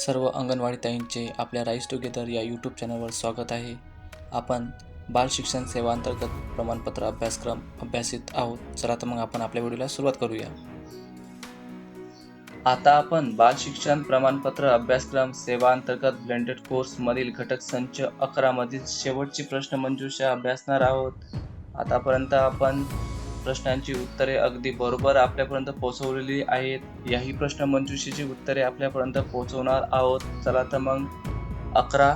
सर्व अंगणवाडी ताईंचे आपल्या rice together या यूट्यूब चॅनलवर स्वागत आहे. आपण बाल शिक्षण सेवा अंतर्गत प्रमाणपत्र अभ्यासक्रम अभ्यासित आहोत. चला तर मग आपण आपल्या व्हिडिओला सुरुवात करूया. आता आपण बाल शिक्षण प्रमाणपत्र अभ्यासक्रम सेवा अंतर्गत ब्लेंडेड कोर्स मधील घटक संच अकरा मधील शेवटची प्रश्न मंजुषा अभ्यासणार आहोत. आतापर्यंत आपण प्रश्नांची उत्तरे अगदी बरोबर आपल्यापर्यंत पोहोचवलेली आहेत. याही प्रश्न मंजुषेची उत्तरे आपल्यापर्यंत पोहोचवणार आहोत. चला तर मग अकरा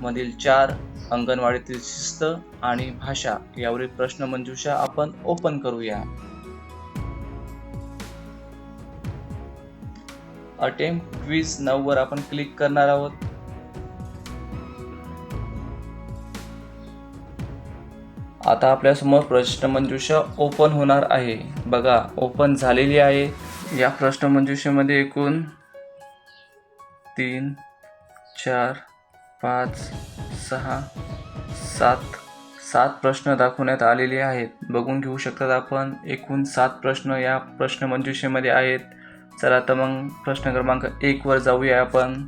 मधील चार अंगणवाडीतील शिस्त आणि भाषा यावरील प्रश्न मंजुषा आपण ओपन करूया. अटेम्प्ट क्विज नऊ वर आपण क्लिक करणार आहोत. आता आपल्यासमोर प्रश्नमंजुषा ओपन होणार आहे. बघा ओपन झालेली आहे. या प्रश्नमंजुषेमध्ये एकूण तीन चार पाच सहा सात सात प्रश्न दाखवण्यात आलेले आहेत. बघून घेऊ शकतात आपण एकूण सात प्रश्न या प्रश्न मंजुषेमध्ये आहेत. चला तर मग प्रश्न क्रमांक एकवर जाऊया आपण.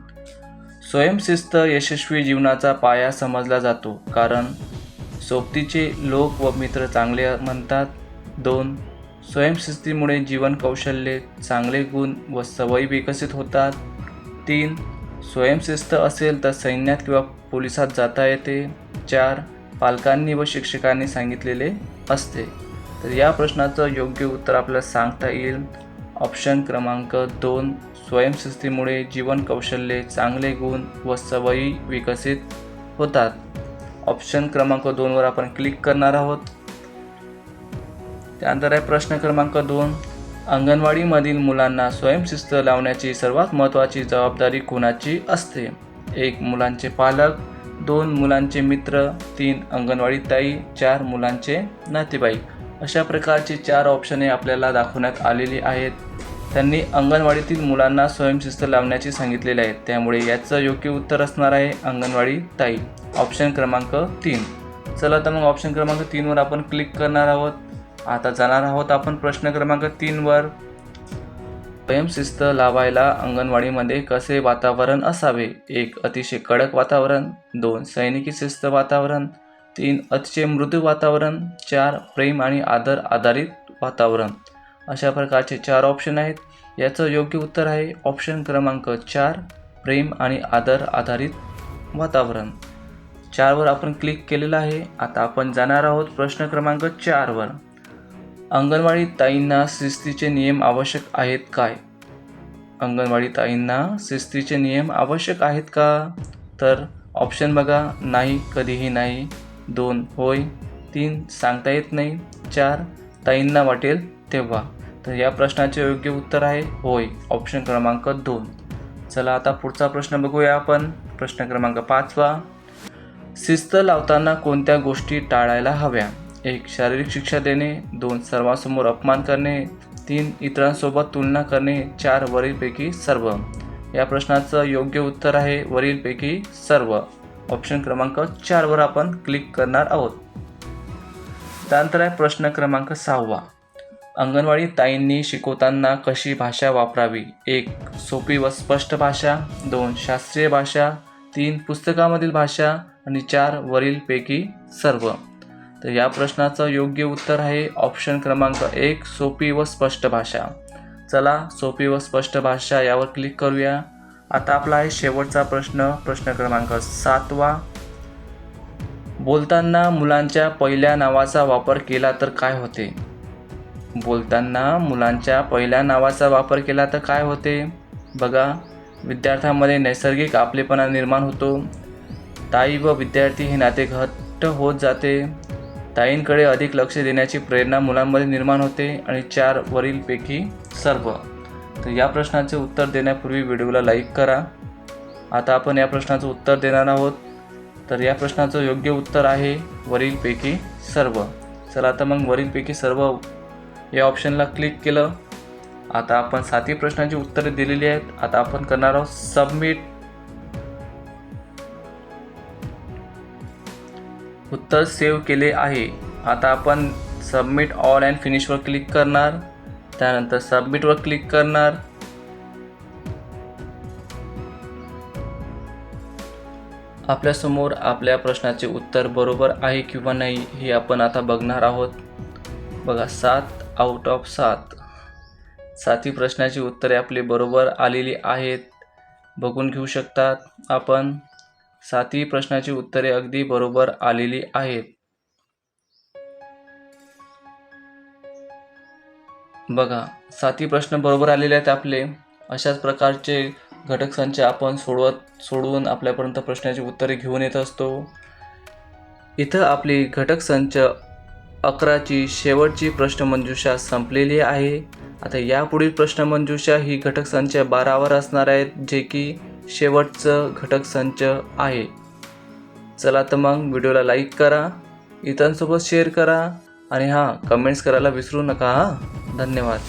स्वयंशिस्त यशस्वी जीवनाचा पाया समजला जातो कारण सोबतीचे लोक व मित्र चांगले म्हणतात. दोन स्वयंशिस्तीमुळे जीवन कौशल्ये चांगले गुण व सवयी विकसित होतात. तीन स्वयंशिस्त असेल तर सैन्यात किंवा पोलिसात जाता येते. चार पालकांनी व शिक्षकांनी सांगितलेले असते. तर या प्रश्नाचं योग्य उत्तर आपल्याला सांगता येईल. ऑप्शन क्रमांक दोन स्वयंशिस्तीमुळे जीवन कौशल्ये चांगले गुण व सवयी विकसित होतात. ऑप्शन क्रमांक दोनवर आपण क्लिक करणार आहोत. त्यानंतर आहे प्रश्न क्रमांक दोन. अंगणवाडीमधील मुलांना स्वयंशिस्त लावण्याची सर्वात महत्त्वाची जबाबदारी कोणाची असते? एक मुलांचे पालक. दोन मुलांचे मित्र. तीन अंगणवाडी ताई. चार मुलांचे नातेवाईक. अशा प्रकारची चार ऑप्शने आपल्याला दाखवण्यात आलेली आहेत. त्यांनी अंगणवाडीतील मुलांना स्वयंशिस्त लावण्याचे सांगितलेले आहे. त्यामुळे याचं योग्य उत्तर असणार आहे अंगणवाडी ताई. ऑप्शन क्रमांक तीन. चला तर मग ऑप्शन क्रमांक तीनवर आपण क्लिक करणार आहोत. आता जाणार आहोत आपण प्रश्न क्रमांक तीनवर. स्वयंशिस्त लावायला अंगणवाडीमध्ये कसे वातावरण असावे? एक अतिशय कडक वातावरण. दोन सैनिकी शिस्त वातावरण. तीन अतिशय मृदू वातावरण. चार प्रेम आणि आदर आधारित वातावरण. अशा प्रकारचे चार ऑप्शन आहेत. याचं योग्य उत्तर आहे ऑप्शन क्रमांक चार प्रेम आणि आदर आधारित वातावरण. चारवर आपण क्लिक केलेलं आहे. आता आपण जाणार आहोत प्रश्न क्रमांक चारवर. अंगणवाडी ताईंना शिस्तीचे नियम आवश्यक आहेत काय अंगणवाडी ताईंना शिस्तीचे नियम आवश्यक आहेत का? तर ऑप्शन बघा नाही कधीही नाही. दोन होय. तीन सांगता येत नाही. चार ताईंना वाटेल तेव्हा. तर या प्रश्नाचे योग्य उत्तर आहे होय. ऑप्शन क्रमांक दोन. चला आता पुढचा प्रश्न बघूया आपण. प्रश्न क्रमांक पाचवा. शिस्त लावताना कोणत्या गोष्टी टाळायला हव्या? एक शारीरिक शिक्षा देणे. दोन सर्वांसमोर अपमान करणे. तीन इतरांसोबत तुलना करणे. चार वरीलपैकी सर्व. या प्रश्नाचं योग्य उत्तर आहे वरीलपैकी सर्व. ऑप्शन क्रमांक चारवर आपण क्लिक करणार आहोत. त्यानंतर आहे प्रश्न क्रमांक सहावा. अंगणवाडी ताईंनी शिकवताना कशी भाषा वापरावी? एक सोपी व स्पष्ट भाषा. दोन शास्त्रीय भाषा. तीन पुस्तकामधील भाषा. आणि चार वरीलपैकी सर्व. तर या प्रश्नाचं योग्य उत्तर आहे ऑप्शन क्रमांक एक सोपी व स्पष्ट भाषा. चला सोपी व स्पष्ट भाषा यावर क्लिक करूया. आता आपला आहे शेवटचा प्रश्न प्रश्न क्रमांक सातवा. बोलताना मुलांच्या पहिल्या नावाचा वापर केला तर काय होते? बोलताना मुलांच्या पहिल्या नावाचा वापर केला तर काय होते? बघा विद्यार्थ्यांमध्ये नैसर्गिक आपलेपणा निर्माण होतो. ताई व विद्यार्थी हे नाते घट्ट होत जाते. ताईंकडे अधिक लक्ष देण्याची प्रेरणा मुलांमध्ये निर्माण होते आणि चार वरीलपैकी सर्व. तर या प्रश्नाचे उत्तर देण्यापूर्वी व्हिडिओला लाईक करा. आता आपण या प्रश्नाचं उत्तर देणार आहोत. तर या प्रश्नाचं योग्य उत्तर आहे वरीलपैकी सर्व. चला आता मग वरीलपैकी सर्व या ऑप्शनला क्लिक केलं. आता आपण सातही प्रश्नांची उत्तरे दिलेली आहेत. आता आपण करणार आहोत सबमिट. उत्तर सेव्ह केले आहे. आता आपण सबमिट ऑल अँड फिनिशवर क्लिक करणार. त्यानंतर सबमिटवर क्लिक करणार. आपल्यासमोर आपल्या प्रश्नाचे उत्तर बरोबर आहे किंवा नाही हे आपण आता बघणार आहोत. बघा सात आउट ऑफ सात. सातही प्रश्नाची उत्तरे आपली बरोबर आलेली आहेत. बघून घेऊ शकतात आपण. सातवी प्रश्नाची उत्तरे अगदी बरोबर आलेली आहेत. बघा सातवी प्रश्न बरोबर आलेले आहेत आपले. अशाच प्रकारचे घटक संच आपण सोडवत सोडवून आपल्यापर्यंत प्रश्नाची उत्तरे घेऊन येत असतो. इथं आपली घटक संच अकराची शेवटची प्रश्नमंजुषा संपलेली आहे. आता यापुढील प्रश्नमंजुषा ही घटक संच बारावर असणार आहेत जे की शेवटचं घटक संच आहे. चला तर मग व्हिडिओला लाईक करा इतरांसोबत शेअर करा आणि हां कमेंट्स करायला विसरू नका हां. धन्यवाद.